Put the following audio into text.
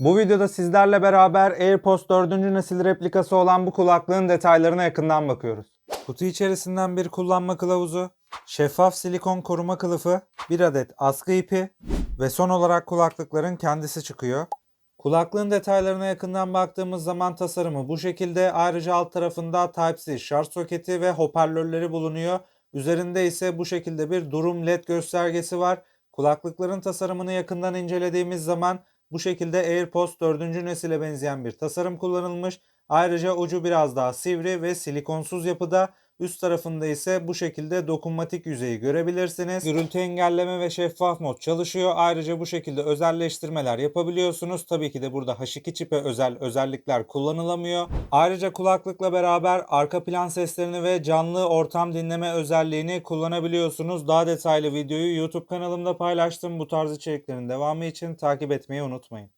Bu videoda sizlerle beraber AirPods 4. nesil replikası olan bu kulaklığın detaylarına yakından bakıyoruz. Kutu içerisinden bir kullanma kılavuzu, şeffaf silikon koruma kılıfı, bir adet askı ipi ve son olarak kulaklıkların kendisi çıkıyor. Kulaklığın detaylarına yakından baktığımız zaman tasarımı bu şekilde. Ayrıca alt tarafında Type-C şarj soketi ve hoparlörleri bulunuyor. Üzerinde ise bu şekilde bir durum led göstergesi var. Kulaklıkların tasarımını yakından incelediğimiz zaman bu şekilde AirPods 4. nesile benzeyen bir tasarım kullanılmış. Ayrıca ucu biraz daha sivri ve silikonsuz yapıda. Üst tarafında ise bu şekilde dokunmatik yüzeyi görebilirsiniz. Gürültü engelleme ve şeffaf mod çalışıyor. Ayrıca bu şekilde özelleştirmeler yapabiliyorsunuz. Tabii ki de burada H2 çipe özel özellikler kullanılamıyor. Ayrıca kulaklıkla beraber arka plan seslerini ve canlı ortam dinleme özelliğini kullanabiliyorsunuz. Daha detaylı videoyu YouTube kanalımda paylaştım. Bu tarz içeriklerin devamı için takip etmeyi unutmayın.